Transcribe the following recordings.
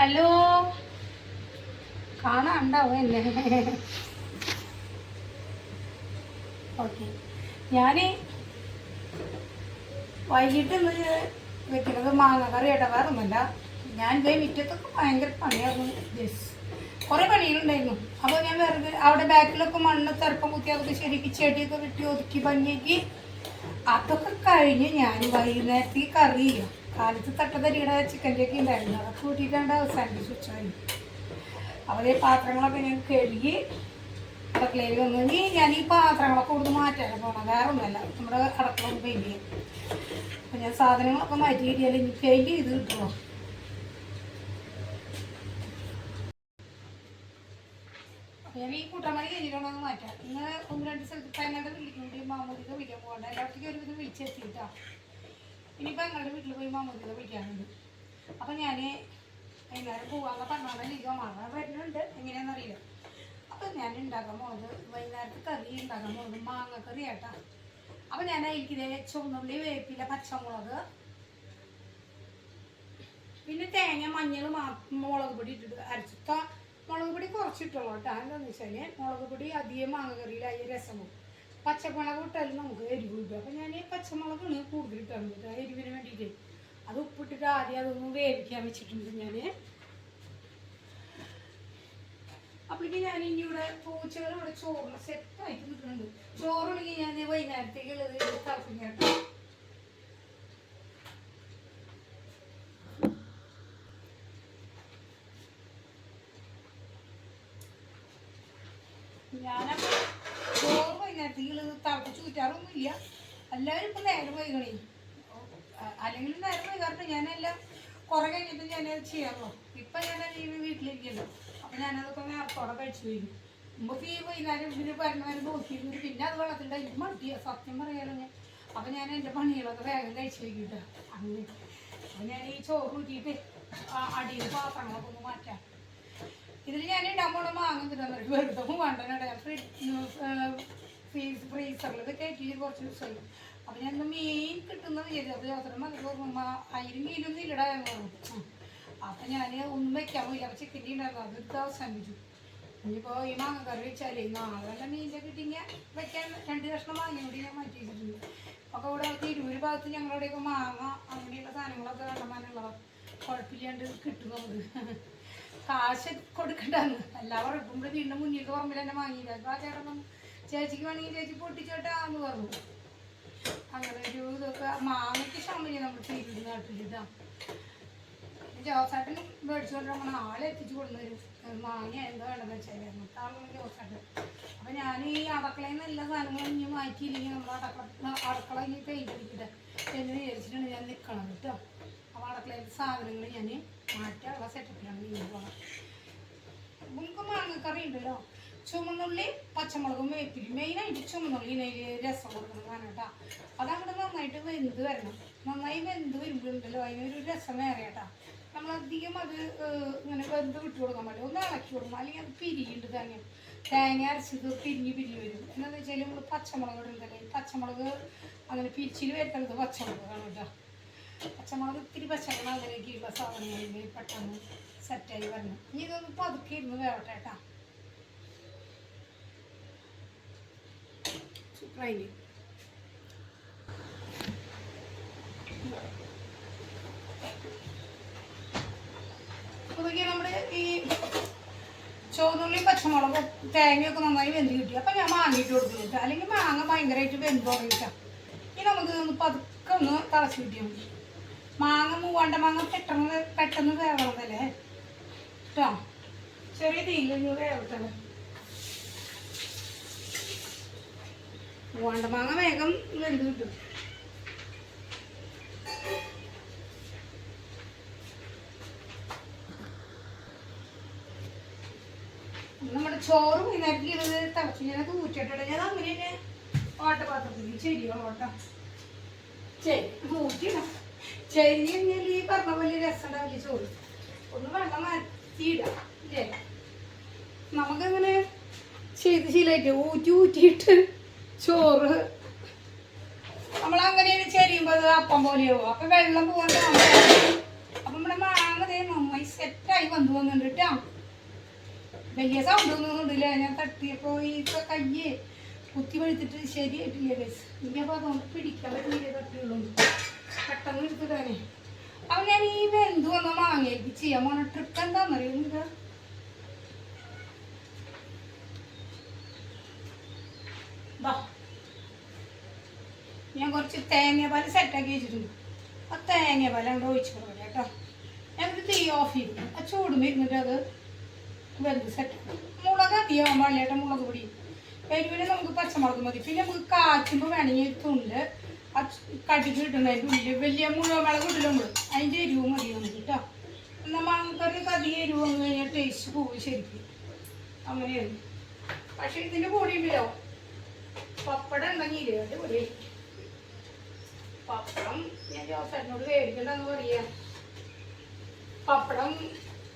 Hello. കാണാണ്ടാവും എന്നെ? Okay. ഞാൻ വൈകിട്ട് ഇന്ന് വെക്കുന്നത് മാങ്ങ കറി വേറെ ഒന്നുമല്ല ഞാൻ ഇതേ മുറ്റത്തൊക്കെ ഭയങ്കര പണിയായിരുന്നു ജസ് കുറേ പണികളുണ്ടായിരുന്നു. അപ്പോൾ ഞാൻ വെറുതെ അവിടെ ബാക്കിലൊക്കെ മണ്ണ് തെറുപ്പം കുത്തി അതൊക്കെ ശരിക്ക് ചെടിയൊക്കെ വെട്ടി ഒതുക്കി ഭംഗിയാക്കി അതൊക്കെ കഴിഞ്ഞ് ഞാൻ വൈകുന്നേരത്തേക്ക് കറി ചെയ്യാം. കാലത്ത് തട്ടതരിയുടെ ചിക്കന്റെ ഒക്കെ ഉണ്ടായിരുന്നു അതൊക്കെ കൂട്ടിയിട്ടാണ്ട് അവസാനിപ്പിച്ച് വെച്ചാൽ അവരെ പാത്രങ്ങളൊക്കെ ഞാൻ കഴുകി അടുക്കളയിൽ വന്നെങ്കിൽ ഞാൻ ഈ പാത്രങ്ങളൊക്കെ കൊടുത്ത് മാറ്റാൻ പോകണം വേറെ ഒന്നുമല്ല. നമ്മുടെ അടുക്കള ഒന്ന് പെയിന്റ് ചെയ്യും അപ്പം ഞാൻ സാധനങ്ങളൊക്കെ മാറ്റി കിട്ടിയാൽ ഇനി പെയിന്റ് ചെയ്ത് കിട്ടുമോ? ഞാൻ ഈ കൂട്ടമണി കഴിഞ്ഞിട്ടുണ്ടെന്ന് മാറ്റാം ഇന്ന് ഒന്ന് രണ്ട് സ്ഥലത്ത് തന്നെ വിളിക്കുന്നുണ്ട് മാമൂലിക വിളിക്കാൻ പോകണ്ട. എല്ലാവർക്കും ഒരുവിധം വിളിച്ചെത്തിയിട്ടാ ഇനിയിപ്പോൾ നിങ്ങളുടെ വീട്ടിൽ പോയി മാമൂലിക വിളിക്കാനുണ്ട്. അപ്പം ഞാൻ എല്ലാവരും പോകാമെന്ന് പറഞ്ഞാൽ ലീഗോ മാറാൻ വരുന്നുണ്ട്. എങ്ങനെയാണെന്നറിയില്ല അപ്പം ഞാൻ ഉണ്ടാക്കാൻ പോകുന്നത് വൈകുന്നേരത്ത് കറി ഉണ്ടാക്കാൻ പോകുന്നത് മാങ്ങക്കറി ആട്ടാ. അപ്പം ഞാൻ അതിലേക്ക് ചുവന്നുള്ളി വേപ്പില പച്ചമുളക് പിന്നെ തേങ്ങ മഞ്ഞൾ മുളക് പൊടി ഇട്ടിട്ട് അരച്ചിട്ട്. മുളക് പൊടി കുറച്ചിട്ടുള്ളൂ കേട്ടോ. എന്താണെന്ന് വെച്ചാൽ മുളക് പൊടി അധികം മാങ്ങക്കറിയിലായി രസം പോകും പച്ചമുളക് ഇട്ടാലും നമുക്ക് എരിവ് കിട്ടും. അപ്പം ഞാൻ പച്ചമുളകാണ് കൂടുതൽ ഇട്ടാൽ മതി എരിവിന് വേണ്ടിയിട്ട്. അത് ഉപ്പിട്ടിട്ട് ആദ്യം അതൊന്ന് വേവിക്കാൻ വെച്ചിട്ടുണ്ട് ഞാൻ അപ്പോഴേക്ക് ഞാൻ ഇനി ഇവിടെ പൂച്ചകൾ ഇവിടെ ചോറിന് സെറ്റായിട്ട് നിൽക്കുന്നുണ്ട്. ചോറുണ്ടെങ്കിൽ ഞാൻ വൈകുന്നേരത്തേക്ക് ഉള്ളത് തിളപ്പിക്കാം കേട്ടോ ഞാനപ്പോൾ ചോറ് വൈകുന്നേരത്തേക്ക് ഉള്ളത് ഇല്ല എല്ലാവരും ഇപ്പം നേരം വൈകണേ. അല്ലെങ്കിൽ നേരം വൈകാറുണ്ട് ഞാനെല്ലാം കുറെ കഴിഞ്ഞിട്ട് ഞാനത് ചെയ്യാറോ ഇപ്പം ഞാൻ ലീവ് വീട്ടിലിരിക്കല്ലോ അപ്പം ഞാനതൊക്കെ നേരത്തോടെ കഴിച്ചു കഴിഞ്ഞു മുമ്പ് ഈ വൈകുന്നേരം ഇതിന് പറഞ്ഞവരെ നോക്കിയിരുന്നു പിന്നെ അത് വെള്ളത്തിന്റെ ഇത് മടിയ സത്യം പറയാലോ ഞാൻ. അപ്പം ഞാൻ എന്റെ പണികളൊക്കെ വേഗം കഴിച്ചു വയ്ക്കിട്ട അങ്ങനെ. അപ്പം ഞാൻ ഈ ചോറ് കൂട്ടിയിട്ട് അടിയിൽ പാത്രങ്ങളൊക്കെ ഒന്ന് മാറ്റാം. ഇതിൽ ഞാൻ ഇടാൻ പോണ മാങ്ങ കിട്ടുന്നുണ്ട് വെറുതെ വേണ്ടനട ഫ്രീസ് ഫ്രീസറിൽ ഇത് കയറ്റി കുറച്ച് ദിവസമായി. അപ്പം ഞാൻ ഇന്ന് മീൻ കിട്ടുന്നത് വിചാരിച്ചു അപ്പോൾ മതി. ഓർമ്മ അതിന് മീനൊന്നും ഇല്ലടാ എന്ന് പറഞ്ഞു. അപ്പം ഞാൻ ഒന്നും വെക്കാൻ പോയില്ല. അപ്പോൾ ചിക്കന്റെ ഉണ്ടായിരുന്നു അതെടുത്ത് അവസാനിപ്പിച്ചു. ഇനിയിപ്പോൾ ഈ മാങ്ങ കറി വെച്ചാലേ നാളെ വല്ല മീനിന്റെ കിട്ടിങ്ങ വെക്കാൻ രണ്ട് കഷ്ണം മാങ്ങ കൂടി ഞാൻ മാറ്റി വെച്ചിട്ടുണ്ട്. അപ്പോൾ ഇവിടെ തിരൂര് ഭാഗത്ത് ഞങ്ങളുടെയൊക്കെ മാങ്ങ അങ്ങനെയുള്ള സാധനങ്ങളൊക്കെ കണ്ടമാനുള്ളതാണ് കുഴപ്പമില്ലാണ്ട് കിട്ടും നമുക്ക്. കാശ് കൊടുക്കണ്ടെന്ന്. എല്ലാവരും ഇവിടെ വീണ്ടും മുന്നിലേക്ക് പറമ്പിൽ തന്നെ വാങ്ങിയില്ല അപ്പോൾ ആ ചേട്ടൻ ചേച്ചിക്ക് വേണമെങ്കിൽ ചേച്ചി പൊട്ടിച്ചോട്ടാന്ന് പറഞ്ഞു. അങ്ങനെ ഒരു ഇതൊക്കെ മാങ്ങയ്ക്ക് ക്ഷമില്ല നമ്മൾ തിരിഞ്ഞ് നാട്ടിലിട്ടാ ജോസാട്ടൻ മേടിച്ചുകൊണ്ട് നമ്മൾ ആളെ എത്തിച്ചു കൊണ്ടുവരും. മാങ്ങ എന്താ വേണമെന്ന് വെച്ചാൽ എന്നിട്ടാണ് ജോസാട്ടൻ. അപ്പം ഞാൻ ഈ അടക്കളയിൽ നിന്ന് എല്ലാ സാധനങ്ങളും ഇനി മാറ്റിയില്ലെങ്കിൽ നമ്മൾ അടക്കള അടക്കള ഇനി പെയിന്റ് അടിക്കട്ടെ എന്ന് വിചാരിച്ചിട്ടാണ് ഞാൻ നിൽക്കണം കേട്ടോ. അപ്പോൾ അടക്കളയിൽ സാധനങ്ങൾ ഞാൻ മാറ്റാനുള്ള സെറ്റപ്പിലാണ് ഇനി പോകണം നമുക്ക് മാങ്ങക്കറി ഉണ്ടല്ലോ? ചുമന്നുള്ളി പച്ചമുളകും വേപ്പിലും മെയിനായിട്ട് ചുമന്നുള്ളി രസം കൊടുക്കുന്നതാണ് കേട്ടോ അതങ്ങോട്ട് നന്നായിട്ട് വെന്ത് വരണം. നന്നായി വെന്ത് വരുമ്പോഴുണ്ടല്ലോ അതിനൊരു രസം വേറെ കേട്ടോ നമ്മളധികം അത് ഇങ്ങനെ വെന്ത് വിട്ട് കൊടുക്കാൻ പാടില്ല. ഒന്ന് ഇളക്കി കൊടുക്കണം. അല്ലെങ്കിൽ അത് പിരിയുണ്ട് തേങ്ങ. തേങ്ങ അരച്ചത് പിരിഞ്ഞ് പിരിഞ്ഞ് വരും. എന്താണെന്ന് വെച്ചാൽ നമ്മൾ പച്ചമുളക് ഇടുന്നതല്ലേ പച്ചമുളക് അങ്ങനെ പിരിച്ചിൽ വരുത്തണത് പച്ചമുളകാണ് കേട്ടോ പച്ചമുളക് ഇത്തിരി പച്ചമുളക് അങ്ങനെയൊക്കെയുള്ള സാധനങ്ങളിൽ പെട്ടെന്ന് സെറ്റായി വരണം. ഇനി ഇതൊന്ന് പതുക്കെ ഇരുന്ന് വേവട്ടെ കേട്ടാ സൂപ്പറായില്ലേ അതൊക്കെ നമ്മുടെ ഈ ചുവന്നുള്ളി പച്ചമുളകും തേങ്ങയൊക്കെ നന്നായി വെന്ത് കിട്ടി. അപ്പം ഞാൻ മാങ്ങിയിട്ട് കൊടുക്കുന്നുണ്ട് അല്ലെങ്കിൽ മാങ്ങ ഭയങ്കരമായിട്ട് വെന്ത് തുടങ്ങിയിട്ടാണ് ഇനി നമുക്ക് പതുക്കെ ഒന്ന് തിളച്ച് കിട്ടിയാൽ മതി. മാങ്ങ മൂവാണ്ട മാങ്ങ പെട്ടെന്ന് പെട്ടെന്ന് വേവണതല്ലേ? കേട്ടോ? ചെറിയ തീയിൽ ഒന്ന് മൂവാണ്ട മാങ്ങ വേഗം വെന്ത് കിട്ടും. നമ്മുടെ ചോറും ഇരുന്ന് തിളച്ച് ഞാൻ ഊറ്റിട്ടിട്ട് ഞാൻ അങ്ങനെ തന്നെ ഓട്ടപാത്രത്തിൽ ചെരിയോളം ഓട്ടം ശരി ഊറ്റിടാം ചെരി കഴിഞ്ഞാൽ ഈ പറഞ്ഞ പോലെ രസം ഉണ്ടാവില്ല ചോറ്. ഒന്ന് വെള്ളം മാറ്റിയിടാം ഇല്ലേ? നമുക്കങ്ങനെ ചെയ്ത് ശീലമായിട്ട് ഊറ്റി ഊറ്റിയിട്ട് ചോറ്. നമ്മൾ അങ്ങനെ ചെരിയുമ്പോൾ അത് അപ്പം പോലെയാവും. അപ്പം വെള്ളം പോകണ്ട അപ്പം നമ്മുടെ മാങ്ങ ദേ നന്നായി സെറ്റായി വന്നു വന്നിട്ട് വലിയ സൗണ്ട് ഒന്നും ഉണ്ടില്ല ഞാൻ തട്ടിയപ്പോൾ ഈ കയ്യ് കുത്തി വെളുത്തിട്ട് ശരിയായിട്ടില്ല ഗൈസ് ഇനിയപ്പോൾ അതുകൊണ്ട് പിടിക്കാൻ പറ്റില്ല തട്ടിയുള്ളൂ. പെട്ടെന്ന് എടുത്തിട്ടാനേ അപ്പം ഞാൻ ഈ വെന്തു വന്ന മാങ്ങയ്ക്ക് ചെയ്യാൻ പോണ. ട്രിപ്പ് എന്താണെന്നറിയോ നിങ്ങൾക്ക് ദാ. ഞാൻ കുറച്ച് തേങ്ങാപ്പാൽ സെറ്റാക്കി വെച്ചിട്ടുണ്ട്. ആ തേങ്ങാപ്പാൽ അങ്ങോട്ട് ഒഴിച്ച് കൊടുക്കാം കേട്ടോ. ഞാനൊരു തീ ഓഫ് ചെയ്തു. ആ ചൂട് ഇരുന്നിട്ട് അത് വെന്ത് സെറ്റ് മുളക് അധികം പാടില്ല കേട്ടോ മുളക് പൊടി. എരിവിന് നമുക്ക് പച്ചമുളക് മതി. പിന്നെ നമുക്ക് കാച്ചുമ്പോൾ വേണമെങ്കിൽ തുണ്ട്. ആ കടിക്ക് കിട്ടുന്നതിന്റെ ഉള്ളിൽ വലിയ മുഴുവൻ മുളക് ഇടില്ല നമ്മൾ അതിന്റെ എരിവ് മതി നമുക്ക് കേട്ടോ. എന്നാൽ മാങ്ങക്കറിക്ക് അധികം എരിവ് വന്നു കഴിഞ്ഞാൽ ടേസ്റ്റ് പോകും ശരിക്കും. അങ്ങനെയാണ്. പക്ഷേ ഇതിന്റെ പൊടി ഉണ്ടല്ലോ. പപ്പടം ഉണ്ടെങ്കിൽ അടിപൊളി പപ്പടം ഞാൻ ജോസേട്ടനോട് മേടിക്കണ്ടെന്ന് പറയാ. പപ്പടം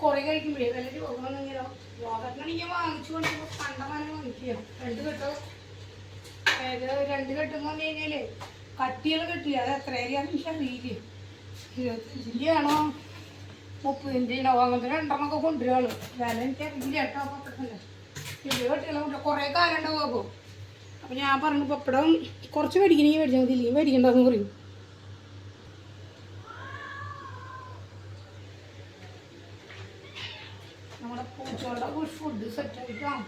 കുറെ കഴിക്കുമ്പോഴേ വല്ല രോഗമെന്നെങ്കിലോ ജോസേട്ടനാണെങ്കിൽ ഞാൻ വാങ്ങിച്ചു കൊണ്ടിപ്പോ കണ്ടമാനം വാങ്ങിക്കുക രണ്ട് കെട്ടോ? അതായത് രണ്ട് കെട്ടെന്ന് പറഞ്ഞു കഴിഞ്ഞാൽ കട്ടികൾ കെട്ടില്ല? അത് എത്രയാണെന്ന് എനിക്ക് അറിയില്ല. ഇരുപത്തഞ്ചിന്റെ ആണോ? മുപ്പതിന്റെ ആണോ? അങ്ങനത്തെ രണ്ടെണ്ണമൊക്കെ കൊണ്ടുവരാൾ വില എനിക്ക് അറിയില്ല കേട്ടോ പപ്പടത്തിന്റെ ഇരുപത് കെട്ടികളെ കൊണ്ട് കുറേ കാലം ഉണ്ടാവും അപ്പം ഞാൻ പറഞ്ഞു പപ്പടം കുറച്ച് മേടിക്കണമെങ്കിൽ മേടിച്ചാൽ മതി. ഇല്ലെങ്കിൽ മേടിക്കണ്ടെന്ന് പറയും. നമ്മുടെ പൂച്ചകളുടെ ഫുഡ് സെറ്റ് ആയിട്ടാണ്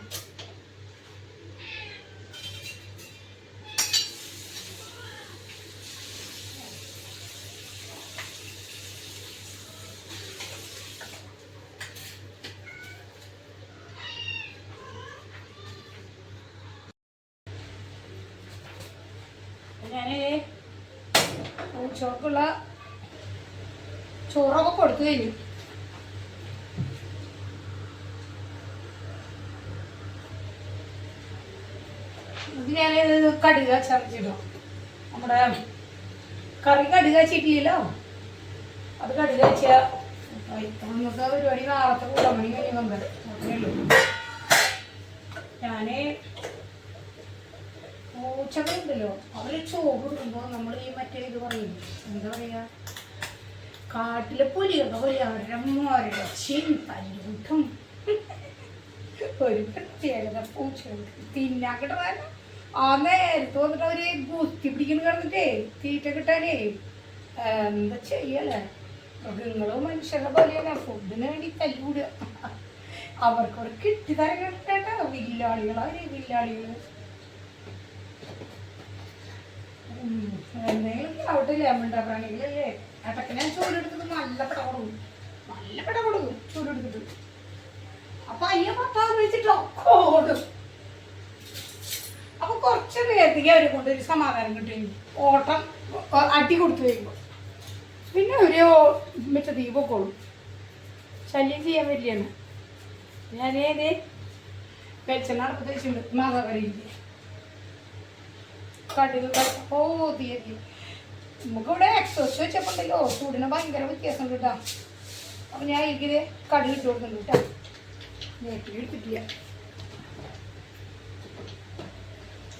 ഞാൻ പൂച്ചകൾക്കുള്ള ചോറൊക്കെ കൊടുത്തു കഴിഞ്ഞു. ഇത് ഞാൻ കടുക ചതച്ചിടും നമ്മുടെ കറി കടുക വെച്ചിട്ടില്ലല്ലോ അത് കടുക വെച്ച ഇന്നത്തെ പരിപാടി നാളത്തെ കൂടാൻ മണി കഴിഞ്ഞു ഞാൻ പൂച്ചകളുണ്ടല്ലോ അവർ ചോറ് ഇടുമ്പോൾ നമ്മൾ ഈ മറ്റേ ഇത് പറയും. എന്താ പറയാ? കാട്ടിലെ പുലിയൊക്കെ പോലെ അവരുടെ മോരടച്ചും തല്ലുകൂട്ടും ഒരു പ്രത്യേകത പൂച്ചകൾക്ക്. തിന്നാൻ കിട്ടാൻ ആ നേരത്ത് വന്നിട്ട് അവർ ഗുസ്തി പിടിക്കുന്ന കിടന്നിട്ടേ തീറ്റ കിട്ടാനേ. എന്താ ചെയ്യല്ലേ മൃഗങ്ങളും മനുഷ്യരുടെ പോലെയല്ല ഫുഡിന് വേണ്ടി തല്ലുകൂടുക കിട്ടി തരം കിട്ടേട്ടോ വില്ലാളികളാണ് വില്ലാളികൾ എന്തെങ്കിലും അവിടെ ലെമണ്ട പ്രാണികളല്ലേ ഏട്ടക്ക് ഞാൻ ചൂടെടുത്തത് നല്ല പട കൊടുക്കും നല്ല പട കൊടുക്കും ചൂടെടുത്തിട്ട്. അപ്പൊ അയ്യ പത്താന്ന് വെച്ചിട്ട് ഒക്കെ ഓടും. അപ്പൊ കുറച്ച് നേരത്തേക്ക് അവരെ കൊണ്ട് ഒരു സമാധാനം കിട്ടും ഓട്ടം അടി കൊടുത്തു കഴിയുമ്പോ പിന്നെ ഒരു മറ്റേ തീ പൊക്കോളും. ശല്യം ചെയ്യാൻ പറ്റിയാണ് ഞാനേത് വെളിച്ചെണ്ണ അടുപ്പത്ത് വെച്ചിട്ടുണ്ട് മാങ്ങ കടുക് ഓ തീയതി. നമുക്കിവിടെ എക്സോസ് വെച്ചപ്പോണ്ടല്ലോ. ചൂടിന് ഭയങ്കര വ്യത്യാസം കേട്ടോ. അപ്പം ഞാൻ ഇതിൽ കടുക് ഇട്ട് കൊടുക്കുന്നുണ്ട് കേട്ടോ. എടുത്തിട്ടില്ല.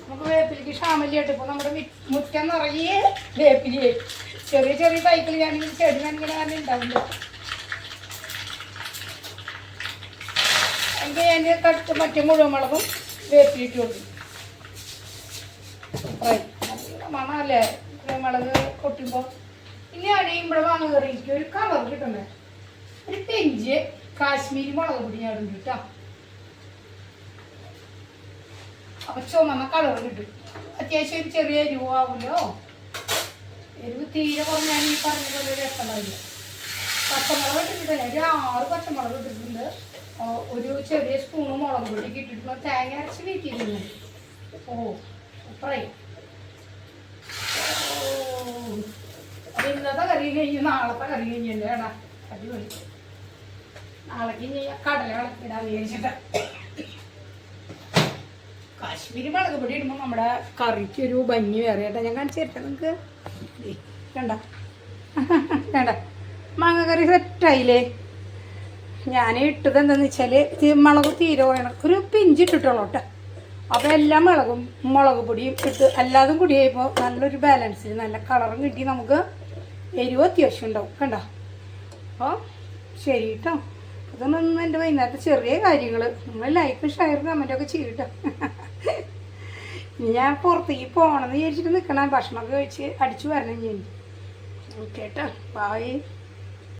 നമുക്ക് വേപ്പിലേക്ക് ക്ഷാമല്ലിയായിട്ട് ഇപ്പോൾ നമ്മുടെ മുറ്റം നിറയെ വേപ്പിലേ. ചെറിയ ചെറിയ തൈകൾ ഞാനിങ്ങനെ ചെടി ഞാനിങ്ങനെ തന്നെ ഉണ്ടാവില്ല എനിക്ക് ഞാൻ കടുത്ത് മറ്റേ മുഴുവൻ മുളകും വേപ്പിലിട്ട് കൊടുക്കും. ഫ്രൈ നല്ല മണമല്ലേ? കുരുമുളക് കൊട്ടുമ്പോൾ ഇനി അടിയും ഇവിടെ വാങ്ങി കറിക്ക് ഒരു കളർ കിട്ടണ്ടേ? ഒരു പെഞ്ച് കാശ്മീരി മുളക് പൊടി ഞാൻ ഇടും കേട്ടോ. അപ്പൊ ചുമന്ന കളർ കിട്ടും. അത്യാവശ്യം ഒരു ചെറിയ എരിവ് ആവുമല്ലോ എരിവ് തീരെ കുറഞ്ഞാൽ ഈ പറഞ്ഞ പോലെ രസമുണ്ടാവില്ല. പച്ചമുളക് ഇട്ടിട്ടില്ല ഒരു ആറ് പച്ചമുളക് ഇട്ടിട്ടുണ്ട്. ഒരു ചെറിയ സ്പൂണ് മുളക് പൊടി ഇട്ടിട്ടുണ്ട്. തേങ്ങ അരച്ച് വീട്ടിയിരുന്നു ഓ ഓ. ഇന്നത്തെ കറി കഴിഞ്ഞ് നാളത്തെ കറി കഴിഞ്ഞല്ലേ എടാ? അടിപൊളി. നാളേക്ക് ഇനി കടല കളക്കിടാൻ വിചാരിച്ചിട്ട്. കാശ്മീരി മുളക് പൊടി ഇടുമ്പോൾ നമ്മുടെ കറിക്ക് ഒരു ഭംഗി വേറെ. കേട്ടോ ഞാൻ കാണിച്ചു തരട്ടെ നിങ്ങൾക്ക് കണ്ട? വേണ്ട മാങ്ങ കറി സെറ്റായില്ലേ ഞാൻ ഇട്ടത് എന്താന്ന് വെച്ചാൽ മുളക് തീരെ പോയണം ഒരു പിഞ്ച് ഇട്ടിട്ടുള്ളൂ കേട്ടോ. അപ്പോൾ എല്ലാ മുളകും മുളക് പൊടിയും ഇട്ട് എല്ലാതും കൂടി കഴിയുമ്പോൾ നല്ലൊരു ബാലൻസിൽ നല്ല കളറും കിട്ടി. നമുക്ക് എരിവ് അത്യാവശ്യം ഉണ്ടാവും കണ്ടോ? അപ്പോൾ ശരി കേട്ടോ അതൊന്നും എന്റെ വൈകുന്നേരത്തെ ചെറിയ കാര്യങ്ങൾ നിങ്ങൾ ലൈക്ക് ഷെയർ കമന്റൊക്കെ ചെയ്യട്ടോ ഞാൻ പുറത്തേക്ക് പോകണമെന്ന് വിചാരിച്ചിട്ട് നിൽക്കണം ഭക്ഷണമൊക്കെ കഴിച്ച് അടിച്ചു വരണം ഞാൻ കേട്ടോ ബായ്